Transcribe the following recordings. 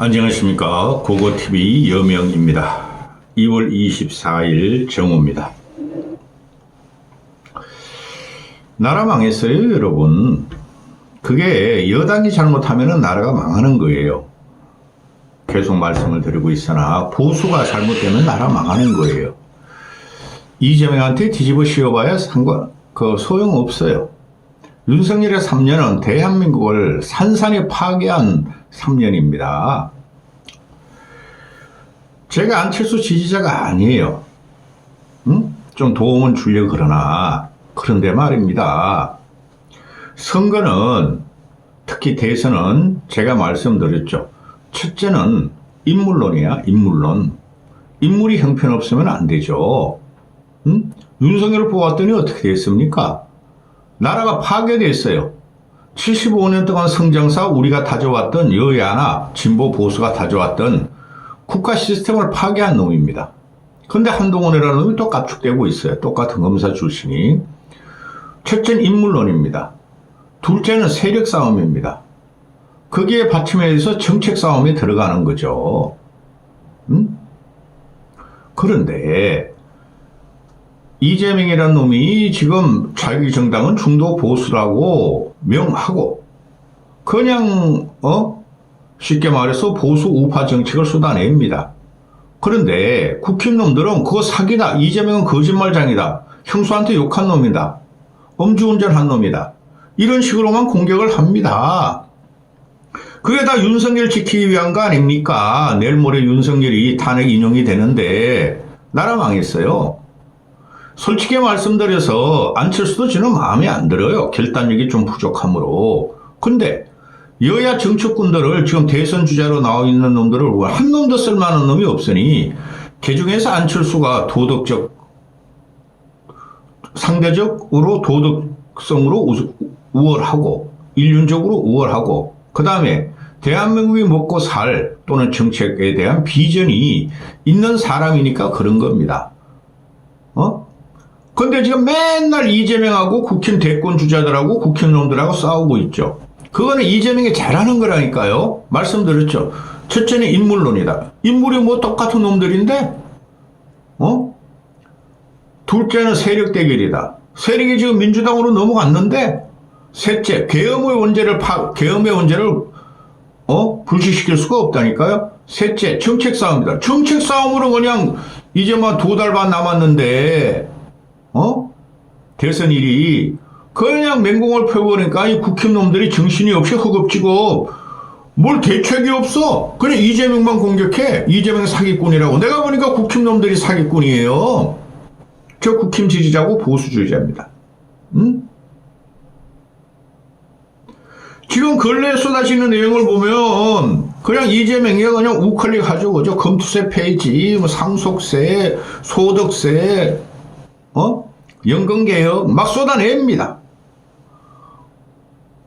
안녕하십니까. 고고TV 여명입니다. 2월 24일 정오입니다. 나라 망했어요 여러분. 그게 여당이 잘못하면 나라가 망하는 거예요. 계속 말씀을 드리고 있으나 보수가 잘못되면 나라 망하는 거예요. 이재명한테 뒤집어 씌워봐야 상관 그 소용없어요. 윤석열의 3년은 대한민국을 산산히 파괴한 3년입니다. 제가 안철수 지지자가 아니에요. 응? 좀 도움은 주려고 그러나 그런데 말입니다. 선거는 특히 대선은 제가 말씀드렸죠. 첫째는 인물론이야 인물론. 인물이 형편없으면 안 되죠. 응? 윤석열을 뽑았더니 어떻게 됐습니까? 나라가 파괴됐어요. 75년 동안 성장사 우리가 다져왔던 여야나 진보 보수가 다져왔던 국가 시스템을 파괴한 놈입니다. 근데 한동훈이라는 놈이 또 깝죽대고 있어요. 똑같은 검사 출신이. 첫째는 인물론입니다. 둘째는 세력 싸움입니다. 거기에 받침해서 정책 싸움에 들어가는 거죠. 음? 그런데 이재명이라는 놈이 지금 자기 정당은 중도 보수라고 명하고 그냥 어 쉽게 말해서 보수 우파 정책을 쏟아냅니다. 그런데 국힘놈들은 그거 사기다. 이재명은 거짓말장이다. 형수한테 욕한 놈이다. 음주운전한 놈이다. 이런 식으로만 공격을 합니다. 그게 다 윤석열 지키기 위한 거 아닙니까? 내일 모레 윤석열이 탄핵 인용이 되는데 나라 망했어요. 솔직히 말씀드려서 안철수도 저는 마음에 안 들어요. 결단력이 좀 부족하므로. 근데 여야 정치꾼들을 지금 대선 주자로 나와 있는 놈들을 한 놈도 쓸만한 놈이 없으니 개중에서 안철수가 도덕적 상대적으로 도덕성으로 우- 우월하고 인륜적으로 우월하고 그 다음에 대한민국이 먹고 살 또는 정책에 대한 비전이 있는 사람이니까 그런 겁니다. 어? 근데 지금 맨날 이재명하고 국힘 대권 주자들하고 국힘 놈들하고 싸우고 있죠. 그거는 이재명이 잘하는 거라니까요. 말씀드렸죠. 첫째는 인물론이다. 인물이 뭐 똑같은 놈들인데, 어? 둘째는 세력 대결이다. 세력이 지금 민주당으로 넘어갔는데, 셋째, 계엄의 원죄를 파, 계엄의 원죄를, 어? 불식시킬 수가 없다니까요. 셋째, 정책 싸움이다. 정책 싸움으로 그냥 이제 막 두 달 반 남았는데, 어? 대선 일이 그냥 맹공을 펴버리니까 이 국힘놈들이 정신이 없이 허겁지겁 뭘 대책이 없어. 그냥 이재명만 공격해. 이재명 사기꾼이라고. 내가 보니까 국힘놈들이 사기꾼이에요. 저 국힘 지지자고 보수주의자입니다. 응? 지금 근래에 쏟아지는 내용을 보면 그냥 이재명이 그냥 우클릭 하죠. 그죠? 검투세 페이지, 뭐 상속세, 소득세, 어? 연금개혁 막 쏟아냅니다.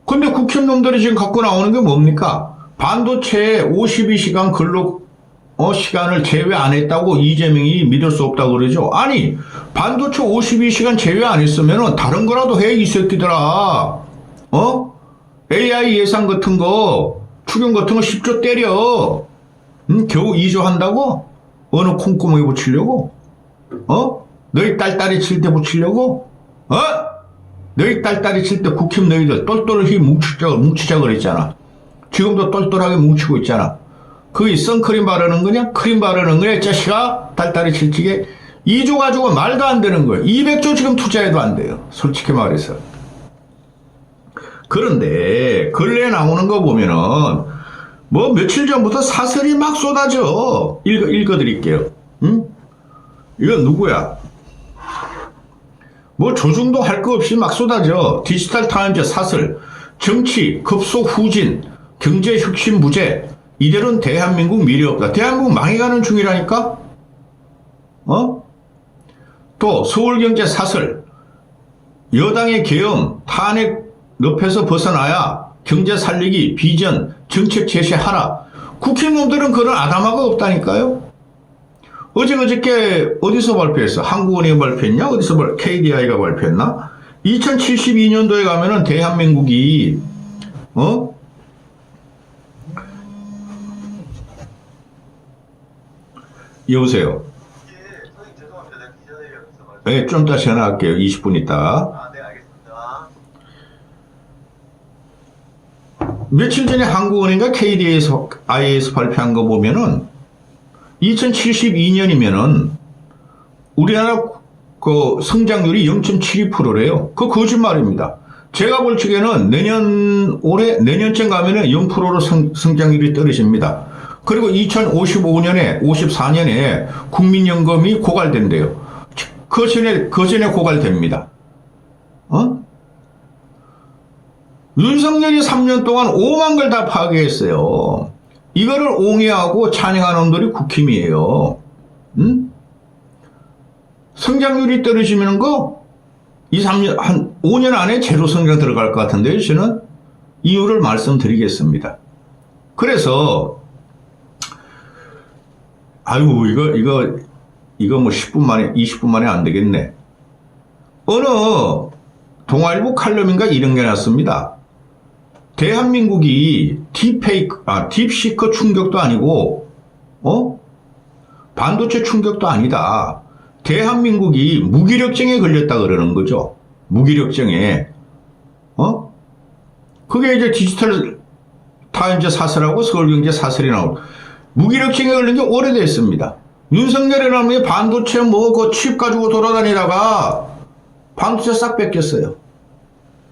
근데 국힘놈들이 지금 갖고 나오는 게 뭡니까? 반도체 52시간 근로 어, 시간을 제외 안 했다고 이재명이 믿을 수 없다고 그러죠. 아니, 반도체 52시간 제외 안 했으면 다른 거라도 해, 이 새끼들아. 어? AI 예산 같은 거, 추경 같은 거 10조 때려. 응? 겨우 2조 한다고? 어느 콩구멍에 붙이려고? 어? 너희 딸딸이 칠 때 붙이려고? 어? 너희 딸딸이 칠 때 국힘 너희들 똘똘히 뭉치자, 뭉치자 그랬잖아. 지금도 똘똘하게 뭉치고 있잖아. 그게 선크림 바르는 거냐? 크림 바르는 거냐? 이 자식아? 딸딸이 칠지게 2조 가지고 말도 안 되는 거예요. 200조 지금 투자해도 안 돼요. 솔직히 말해서. 그런데 근래에 나오는 거 보면은 뭐 며칠 전부터 사설이 막 쏟아져. 읽어, 읽어드릴게요. 응? 이건 누구야? 뭐 조중도 할 거 없이 막 쏟아져. 디지털 타임즈 사설, 정치, 급속 후진, 경제 혁신 부재. 이대로는 대한민국 미래 없다. 대한민국 망해가는 중이라니까? 어? 또 서울경제 사설, 여당의 계엄, 탄핵 늪에서 벗어나야 경제 살리기, 비전, 정책 제시하라. 국힘놈들은 그런 아담화가 없다니까요? 어제 그저께 어디서 발표했어? 한국은행 발표했냐? 어디서 발, KDI가 발표했나? 2072년도에 가면은 대한민국이, 어? 여보세요. 네, 좀 이따 전화할게요. 20분 있다. 며칠 전에 한국은행과 KDA에서 IAS 발표한 거 보면은 2072년이면은 우리나라 그 성장률이 0.72%래요. 그 거짓말입니다. 제가 볼 적에는 내년 올해 내년쯤 가면은 0%로 성, 성장률이 떨어집니다. 그리고 2055년에 54년에 국민연금이 고갈된대요. 그 전에 그 전에 고갈됩니다. 어? 윤석열이 3년 동안 5만 걸 다 파괴했어요. 이거를 옹해하고 찬양하는 놈들이 국힘이에요. 응? 성장률이 떨어지면 거 2, 3년, 한 5년 안에 제로 성장 들어갈 것 같은데요. 저는 이유를 말씀드리겠습니다. 그래서 아이고 이거 이거 이거 뭐 10분 만에 20분 만에 안 되겠네. 어느 동아일보 칼럼인가 이런 게 났습니다. 대한민국이 딥페이크, 아, 딥시커 충격도 아니고, 어? 반도체 충격도 아니다. 대한민국이 무기력증에 걸렸다 그러는 거죠. 무기력증에. 어? 그게 이제 디지털 타임즈 사설하고 서울경제 사설이 나오고, 무기력증에 걸린 게 오래됐습니다. 윤석열이라면 반도체 뭐, 그 칩 가지고 돌아다니다가 반도체 싹 뺏겼어요.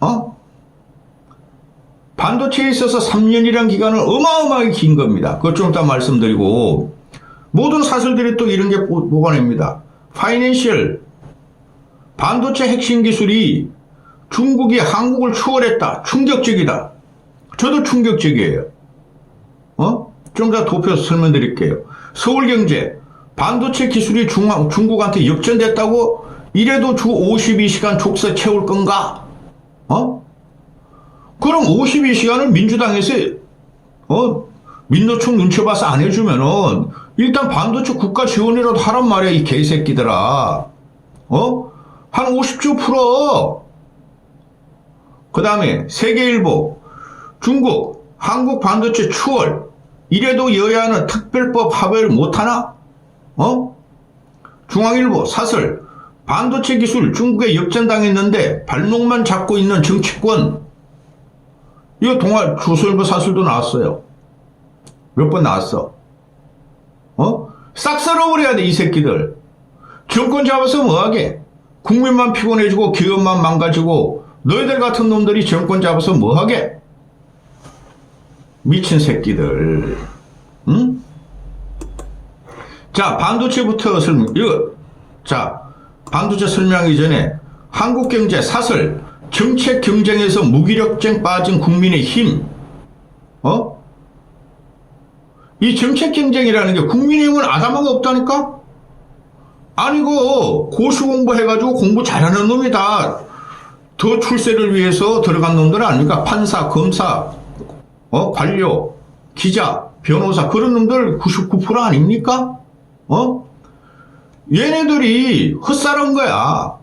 어? 반도체에 있어서 3년이란 기간은 어마어마하게 긴 겁니다. 그것 좀 이따 말씀드리고, 모든 사설들이 또 이런 게 보- 보관합니다. 파이낸셜, 반도체 핵심 기술이 중국이 한국을 추월했다. 충격적이다. 저도 충격적이에요. 어? 좀 더 도표 설명드릴게요. 서울경제, 반도체 기술이 중, 중국한테 역전됐다고 이래도 주 52시간 족쇄 채울 건가? 어? 그럼 52시간을 민주당에서 어 민노총 눈치 봐서 안 해주면은 일단 반도체 국가 지원이라도 하란 말이야 이 개새끼들아 어? 한 50조 풀어 그 다음에 세계일보 중국 한국 반도체 추월 이래도 여야는 특별법 합의를 못하나? 어? 중앙일보 사설 반도체 기술 중국에 역전당했는데 발목만 잡고 있는 정치권 이거 동아 조선일보 사설도 나왔어요. 몇 번 나왔어. 어? 싹 썰어버려야 돼, 이 새끼들. 정권 잡아서 뭐하게? 국민만 피곤해지고 기업만 망가지고 너희들 같은 놈들이 정권 잡아서 뭐하게? 미친 새끼들. 응? 자, 반도체부터 설명, 이거, 자, 반도체 설명하기 전에 한국경제 사설, 정책 경쟁에서 무기력증 빠진 국민의 힘, 어? 이 정책 경쟁이라는 게 국민의힘은 아담하가 없다니까? 아니고, 고시 공부해가지고 공부 잘하는 놈이다. 더 출세를 위해서 들어간 놈들 아닙니까? 판사, 검사, 어, 관료, 기자, 변호사, 그런 놈들 99% 아닙니까? 어? 얘네들이 헛살은 거야.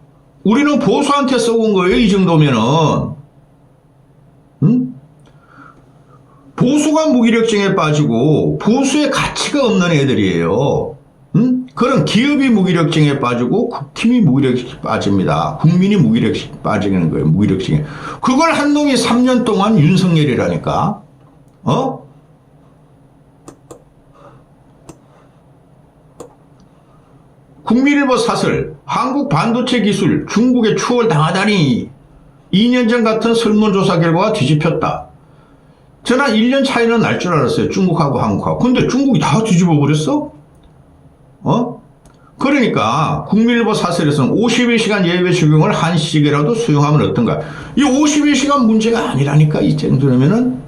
우리는 보수한테 쏘은 거예요, 이 정도면은. 응? 보수가 무기력증에 빠지고, 보수의 가치가 없는 애들이에요. 응? 그런 기업이 무기력증에 빠지고, 국힘이 무기력증에 빠집니다. 국민이 무기력증에 빠지는 거예요, 무기력증에. 그걸 한 놈이 3년 동안 윤석열이라니까. 어? 국민일보 사설, 한국 반도체 기술 중국에 추월 당하다니 2년 전 같은 설문조사 결과가 뒤집혔다. 저는 1년 차이는 날 줄 알았어요. 중국하고 한국하고. 근데 중국이 다 뒤집어 버렸어? 어? 그러니까 국민일보 사설에서는 52시간 예외 적용을 한시적이라도 수용하면 어떤가? 이 52시간 문제가 아니라니까 이 정도면은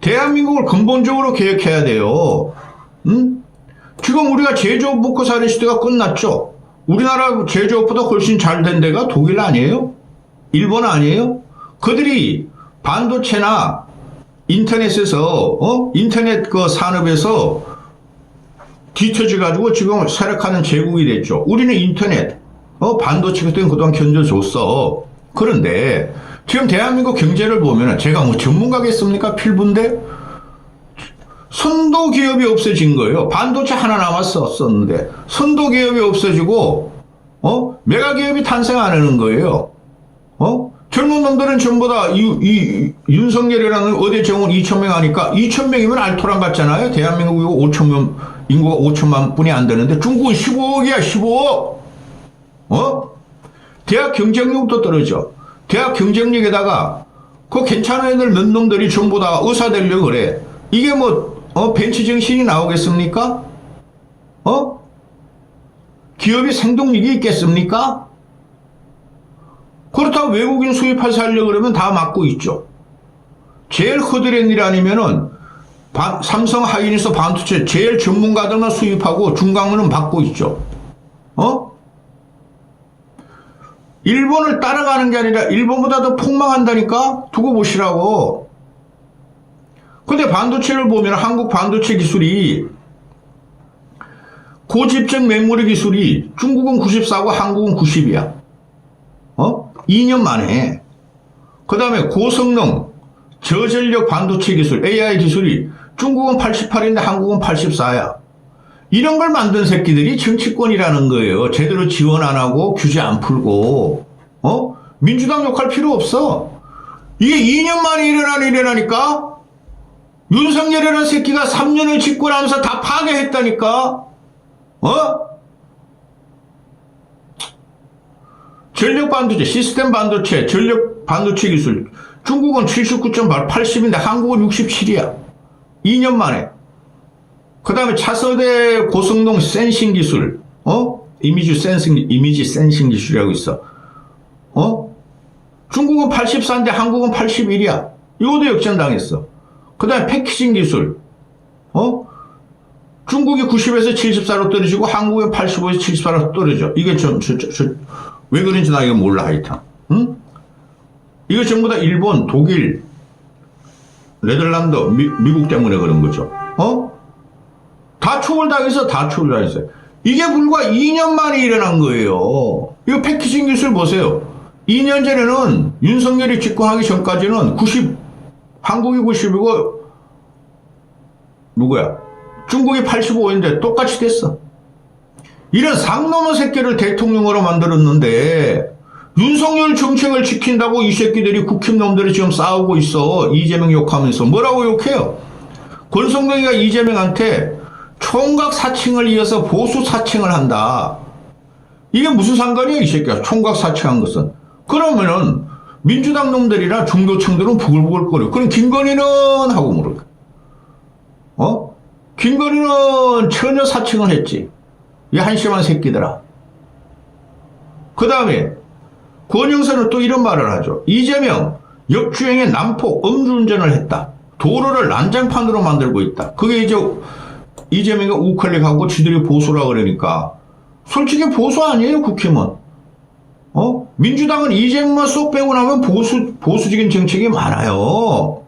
대한민국을 근본적으로 개혁해야 돼요. 응? 지금 우리가 제조업 먹고 사는 시대가 끝났죠. 우리나라 제조업보다 훨씬 잘 된 데가 독일 아니에요? 일본 아니에요? 그들이 반도체나 인터넷에서 어? 인터넷 그 산업에서 뒤처져 가지고 지금 쇠락하는 제국이 됐죠. 우리는 인터넷, 어 반도체 같은 그동안 견뎌줬어. 그런데 지금 대한민국 경제를 보면은 제가 뭐 전문가겠습니까? 필부인데 선도 기업이 없어진 거예요. 반도체 하나 남았었었는데 선도 기업이 없어지고 어 메가 기업이 탄생 안 하는 거예요. 어 젊은 놈들은 전부 다 이, 이 윤석열이라는 어대 정원 2천 명 하니까 2천 명이면 알토란 같잖아요. 대한민국 이거 5천 명 인구가 5천만 분이 안 되는데 중국은 15억이야 15억. 어? 대학 경쟁력도 떨어져. 대학 경쟁력에다가 그 괜찮은 애들 몇 놈들이 전부 다 의사 되려고 그래. 이게 뭐, 어, 벤치 정신이 나오겠습니까? 어? 기업이 생동력이 있겠습니까? 그렇다고 외국인 수입해서 하려고 그러면 다 막고 있죠. 제일 허드렛 일 아니면은 반- 삼성 하이닉스 반도체 제일 전문가들만 수입하고 중간은 받고 있죠. 어? 일본을 따라가는 게 아니라 일본보다 더 폭망한다니까? 두고 보시라고. 근데 반도체를 보면 한국 반도체 기술이 고집적 메모리 기술이 중국은 94고 한국은 90이야. 어? 2년 만에. 그 다음에 고성능 저전력 반도체 기술 AI 기술이 중국은 88인데 한국은 84야. 이런 걸 만든 새끼들이 정치권이라는 거예요. 제대로 지원 안 하고 규제 안 풀고, 어? 민주당 욕할 필요 없어. 이게 2년 만에 일어난 일이라니까? 윤석열이라는 새끼가 3년을 집권하면서 다 파괴했다니까? 어? 전력 반도체, 시스템 반도체, 전력 반도체 기술. 중국은 79.8, 80인데 한국은 67이야. 2년 만에. 그 다음에 차세대 고성능 센싱 기술, 어? 이미지 센싱, 이미지 센싱 기술이라고 있어. 어? 중국은 84인데 한국은 81이야. 이것도 역전당했어. 그 다음에 패키징 기술, 어? 중국이 90에서 74로 떨어지고 한국은 85에서 74로 떨어져. 이게 좀, 저, 저, 저, 왜 그런지 나 이거 몰라, 하여튼. 응? 이거 전부 다 일본, 독일, 네덜란드, 미, 미국 때문에 그런 거죠. 어? 다 초월당해서 다 초월당했어요. 이게 불과 2년 만에 일어난 거예요. 이거 패키징 기술 보세요. 2년 전에는 윤석열이 집권하기 전까지는 90, 한국이 90이고, 누구야? 중국이 85인데 똑같이 됐어. 이런 상놈의 새끼를 대통령으로 만들었는데, 윤석열 정책을 지킨다고 이 새끼들이 국힘놈들이 지금 싸우고 있어. 이재명 욕하면서. 뭐라고 욕해요? 권성동이가 이재명한테 총각 사칭을 이어서 보수 사칭을 한다. 이게 무슨 상관이야, 이 새끼야. 총각 사칭한 것은. 그러면은 민주당 놈들이나 중도층들은 부글부글거려. 그럼 김건희는 하고 물을 거야. 어? 김건희는 처녀 사칭을 했지. 이 한심한 새끼들아. 그 다음에 권영선은 또 이런 말을 하죠. 이재명 역주행에 난폭 음주운전을 했다. 도로를 난장판으로 만들고 있다. 그게 이제 이재명이 우클릭하고 지들이 보수라 그러니까 솔직히 보수 아니에요 국힘은. 어? 민주당은 이재명만 쏙 빼고 나면 보수 보수적인 정책이 많아요.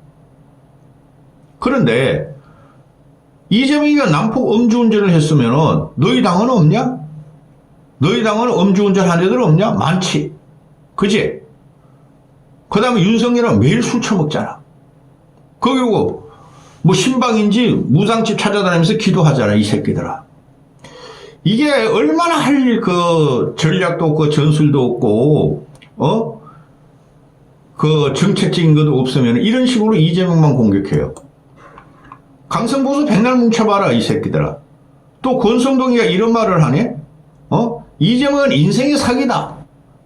그런데 이재명이가 난폭 음주운전을 했으면은 너희 당은 없냐? 너희 당은 음주운전 한 애들 없냐? 많지. 그지? 그 다음에 윤석열은 매일 술 처먹잖아. 그리고 뭐 신방인지 무당집 찾아다니면서 기도하잖아, 이 새끼들아. 이게 얼마나 할 그 전략도 없고 전술도 없고, 어? 그 정책적인 것도 없으면 이런 식으로 이재명만 공격해요. 강성보수 백날 뭉쳐봐라, 이 새끼들아. 또 권성동이가 이런 말을 하네? 어? 이재명은 인생의 사기다.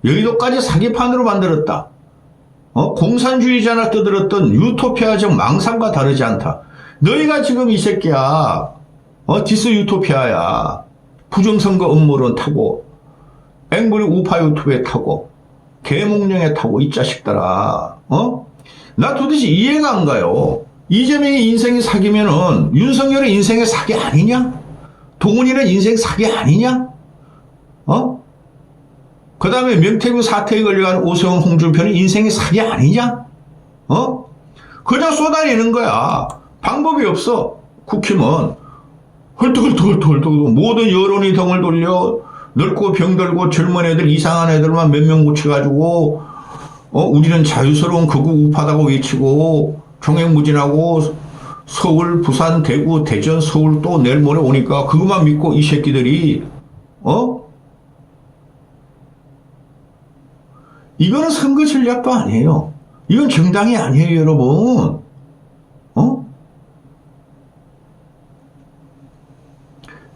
여의도까지 사기판으로 만들었다. 어? 공산주의자나 떠들었던 유토피아적 망상과 다르지 않다. 너희가 지금 이 새끼야, 어? 디스 유토피아야. 부정선거 음모론 타고, 앵무리 우파 유튜브에 타고, 개몽령에 타고, 이 자식들아. 어? 나 도대체 이해가 안 가요. 이재명의 인생이 사기면은 윤석열의 인생의 사기 아니냐? 동훈이는 인생 사기 아니냐? 어? 그 다음에 명태균 사태에 걸려간 오세훈 홍준표는 인생의 사기 아니냐? 어? 그냥 쏟아내는 거야. 방법이 없어. 국힘은. 헐떡헐떡헐떡 모든 여론이 덩을 돌려 늙고 병들고 젊은 애들 이상한 애들만 몇 명 묻혀가지고 어, 우리는 자유스러운 극우 우파다고 외치고 종횡무진하고 서울, 부산, 대구, 대전, 서울 또 내일 모레 오니까 그것만 믿고 이 새끼들이 어? 이거는 선거 전략도 아니에요. 이건 정당이 아니에요, 여러분.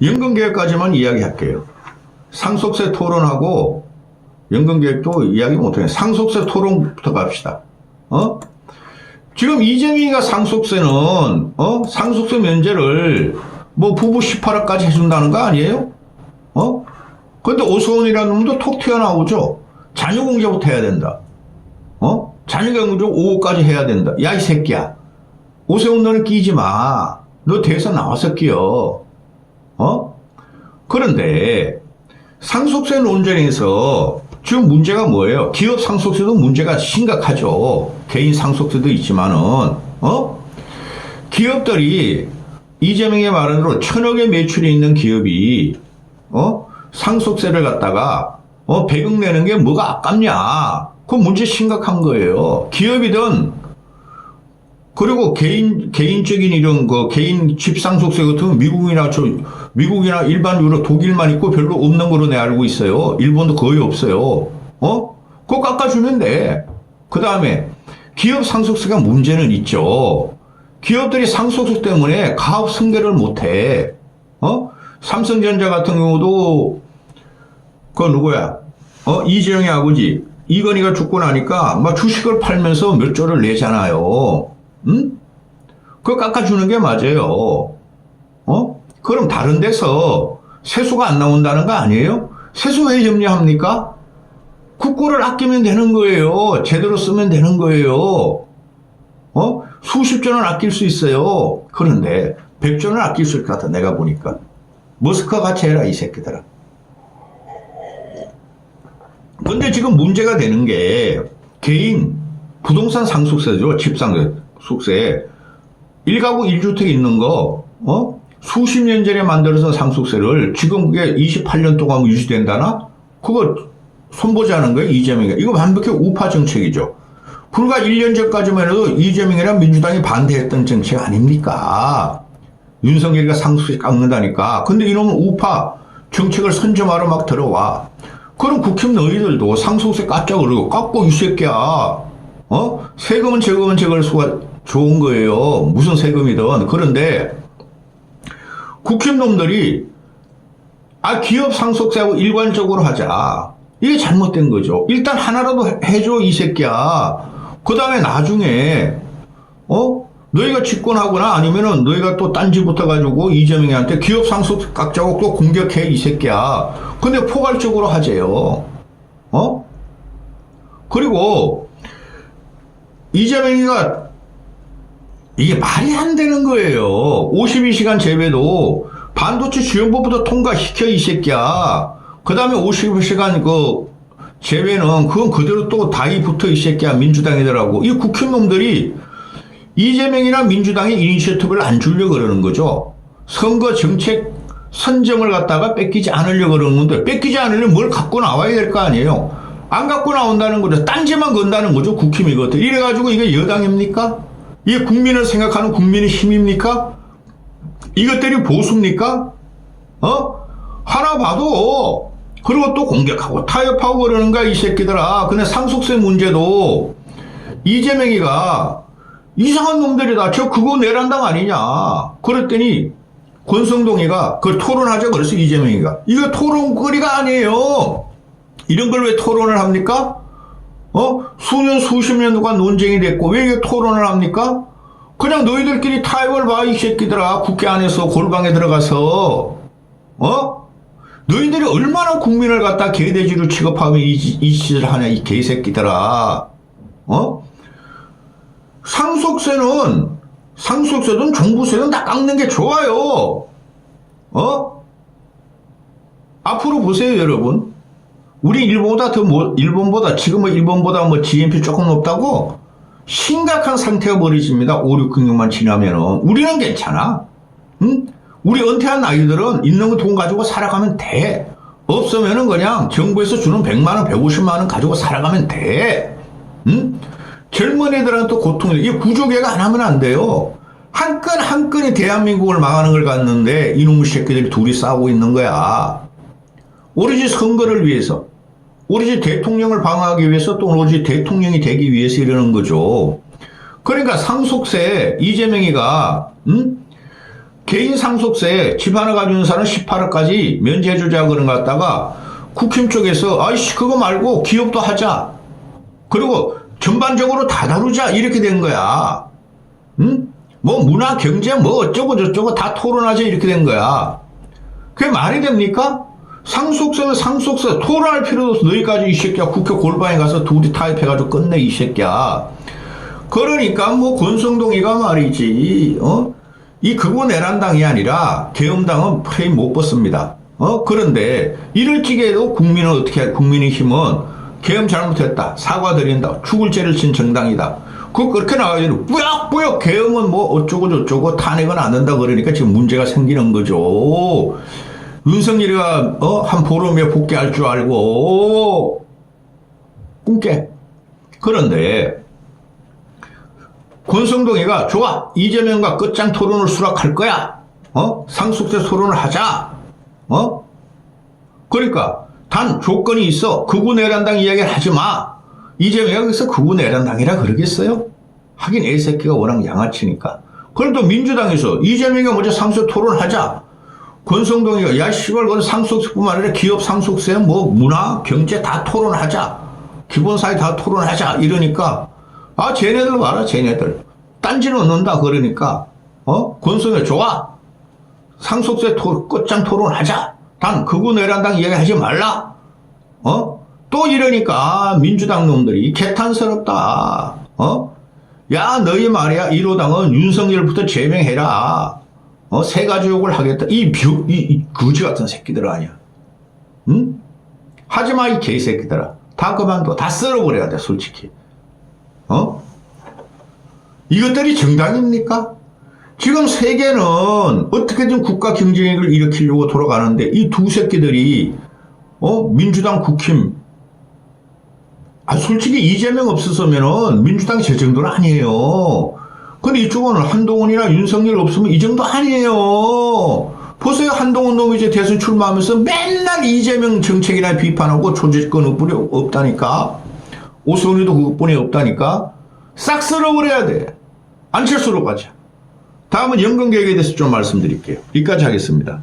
연금개혁까지만 이야기할게요. 상속세 토론하고 연금개혁도 이야기 못해요. 상속세 토론부터 갑시다. 어? 지금 이재명이가 상속세는 어? 상속세 면제를 뭐 부부 18억까지 해준다는 거 아니에요? 어? 근데 오수원이라는 놈도 톡 튀어나오죠. 자녀 공제부터 해야 된다. 어? 자녀 공제 5억까지 해야 된다. 야 이 새끼야. 오세훈 너는 끼지 마. 너 대선 나와서 끼어. 어? 그런데 상속세 논쟁에서 지금 문제가 뭐예요? 기업 상속세도 문제가 심각하죠. 개인 상속세도 있지만은 어? 기업들이 이재명의 말은 대로 천억의 매출이 있는 기업이 어? 상속세를 갖다가 어, 100억 내는 게 뭐가 아깝냐? 그 문제 심각한 거예요. 기업이든 그리고 개인 개인적인 이런 그 개인 집 상속세 같은 건 미국이나 저 미국이나 일반 유럽 독일만 있고 별로 없는 걸로 내 알고 있어요. 일본도 거의 없어요. 어? 그거 깎아주면 돼. 그 다음에 기업 상속세가 문제는 있죠. 기업들이 상속세 때문에 가업 승계를 못해. 어? 삼성전자 같은 경우도 그 누구야? 어 이재용의 아버지 이건희가 죽고 나니까 막 주식을 팔면서 몇 조를 내잖아요. 응? 그거 깎아주는 게 맞아요. 어? 그럼 다른 데서 세수가 안 나온다는 거 아니에요? 세수 왜 염려합니까? 국고를 아끼면 되는 거예요. 제대로 쓰면 되는 거예요. 어? 수십 조는 아낄 수 있어요. 그런데 백 조는 아낄 수 있을 것 같아. 내가 보니까. 머스크 같이 해라, 이 새끼들아. 근데 지금 문제가 되는 게 개인 부동산 상속세죠. 집 상속세. 1가구 1주택 있는 거, 어? 수십 년 전에 만들어서 상속세를 지금 그게 28년 동안 유지된다나? 그거 손보자는 거예요, 이재명이. 이거 완벽히 우파 정책이죠. 불과 1년 전까지만 해도 이재명이랑 민주당이 반대했던 정책 아닙니까? 윤석열이가 상속세 깎는다니까. 근데 이놈은 우파 정책을 선점하러 막 들어와. 그럼 국힘 너희들도 상속세 깎자 그러고 깎고 이 새끼야. 어? 세금은 세금은 제걸 수가 좋은 거예요. 무슨 세금이든. 그런데 국힘 놈들이 아 기업 상속세하고 일관적으로 하자. 이게 잘못된 거죠. 일단 하나라도 해줘 이 새끼야. 그 다음에 나중에 어 너희가 집권하거나 아니면은 너희가 또 딴지 붙어가지고 이재명이한테 기업 상속 깎자고 또 공격해 이 새끼야. 근데 포괄적으로 하재요. 어? 그리고 이재명이가 이게 말이 안 되는 거예요. 52시간 재배도 반도체 지원법부터 통과시켜 이 새끼야. 그 다음에 52시간 그 재배는 그건 그대로 또 다이 붙어 이 새끼야 민주당이더라고. 이 국힘놈들이 이재명이나 민주당이 이니셔티브를 안 주려고 그러는 거죠. 선거 정책 선점을 갖다가 뺏기지 않으려고 그러는 건데 뺏기지 않으려면 뭘 갖고 나와야 될 거 아니에요. 안 갖고 나온다는 거죠. 딴지만 건다는 거죠. 국힘이거든. 이래가지고 이게 여당입니까? 이게 국민을 생각하는 국민의 힘입니까? 이것들이 보수입니까? 어? 하나 봐도 그리고 또 공격하고 타협하고 그러는 거야 이 새끼들아. 근데 상속세 문제도 이재명이가 이상한 놈들이다. 저 그거 내란당 아니냐. 그랬더니 권성동이가 그걸 토론하자 그래서 이재명이가 이거 토론거리가 아니에요. 이런 걸 왜 토론을 합니까? 어? 수년 수십 년 동안 논쟁이 됐고 왜 이게 토론을 합니까? 그냥 너희들끼리 타협을 봐 이 새끼들아 국회 안에서 골방에 들어가서 어? 너희들이 얼마나 국민을 갖다 개돼지로 취급하면 이, 이 짓을 하냐 이 개새끼들아 어? 상속세는 상속세든 종부세든 다 깎는 게 좋아요. 어? 앞으로 보세요, 여러분. 우리 일본보다 더 뭐, 일본보다 지금 뭐 일본보다 뭐 GNP 조금 높다고 심각한 상태가 벌어집니다. 5, 6, 6만 지나면은 우리는 괜찮아. 응? 우리 은퇴한 아이들은 있는 거 돈 가지고 살아가면 돼. 없으면은 그냥 정부에서 주는 100만 원, 150만 원 가지고 살아가면 돼. 응? 젊은 애들한테 고통이, 이 구조개혁 안 하면 안 돼요. 한건한 건이 대한민국을 망하는 걸 갔는데 이놈의 새끼들이 둘이 싸우고 있는 거야. 오로지 선거를 위해서, 오로지 대통령을 방어하기 위해서 또 오로지 대통령이 되기 위해서 이러는 거죠. 그러니까 상속세 이재명이가 음? 개인 상속세 집 하나 가지고 있는 사람 18억까지 면제해주자 그런 거 갖다가 국힘 쪽에서 아이씨 그거 말고 기업도 하자. 그리고 전반적으로 다 다루자 이렇게 된 거야. 응? 뭐 문화 경제 뭐 어쩌고 저쩌고 다 토론하자 이렇게 된 거야. 그게 말이 됩니까? 상속세는 상속세 토론할 필요도 없어. 너희까지 이 새끼야 국회 골방에 가서 둘이 타협해가지고 끝내 이 새끼야. 그러니까 뭐 권성동이가 말이지 어? 이 극우 내란당이 아니라 계엄당은 프레임 못 벗습니다. 어? 그런데 이럴 적에도 국민은 어떻게 해? 국민의 힘은 계엄 잘못했다 사과드린다 죽을 죄를 진 정당이다. 그 그렇게 나가지고 뿌역뿌역 계엄은 뭐 어쩌고 저쩌고 탄핵은 안 된다 그러니까 지금 문제가 생기는 거죠. 윤석열이가 어? 한 보름에 복귀할 줄 알고 꿈깨. 그런데 권성동이가 좋아 이재명과 끝장 토론을 수락할 거야. 어? 상속세 토론을 하자. 어? 그러니까 단 조건이 있어. 극우 내란당 이야기를 하지 마. 이재명이 그래서 극우 내란당이라 그러겠어요? 하긴 애 새끼가 워낙 양아치니까. 그래도 민주당에서 이재명이 먼저 상속세 토론하자 권성동이가 야 씨발 그건 상속세뿐만 아니라 기업 상속세 뭐 문화 경제 다 토론하자. 기본 사회 다 토론하자. 이러니까 아 쟤네들 봐라 쟤네들. 딴지는 넣는다 그러니까. 어? 권성이 좋아. 상속세 토, 끝장 토론하자. 단 극우 내란당 이야기하지 말라. 어 또 이러니까 아, 민주당 놈들이 개탄스럽다. 어 야 너희 말이야. 1호당은 윤석열부터 제명해라 어, 세 가지 욕을 하겠다. 이, 뷰, 이, 이 거지 같은 새끼들 아니야. 응? 하지 마, 이 개새끼들아. 다 그만둬. 다 쓸어버려야 돼, 솔직히. 어? 이것들이 정당입니까? 지금 세계는 어떻게든 국가 경쟁력을 일으키려고 돌아가는데 이 두 새끼들이 어 민주당 국힘 아 솔직히 이재명 없었으면은 민주당 제 정도는 아니에요. 근데 이쪽은 한동훈이나 윤석열 없으면 이 정도 아니에요. 보세요. 한동훈 놈이 이제 대선 출마하면서 맨날 이재명 정책이나 비판하고 조직권 없뿐이 없다니까. 오선이도 그것뿐이 없다니까. 싹 쓸어버려야 돼. 안철수로 가자. 다음은 연금개혁에 대해서 좀 말씀드릴게요. 여기까지 하겠습니다.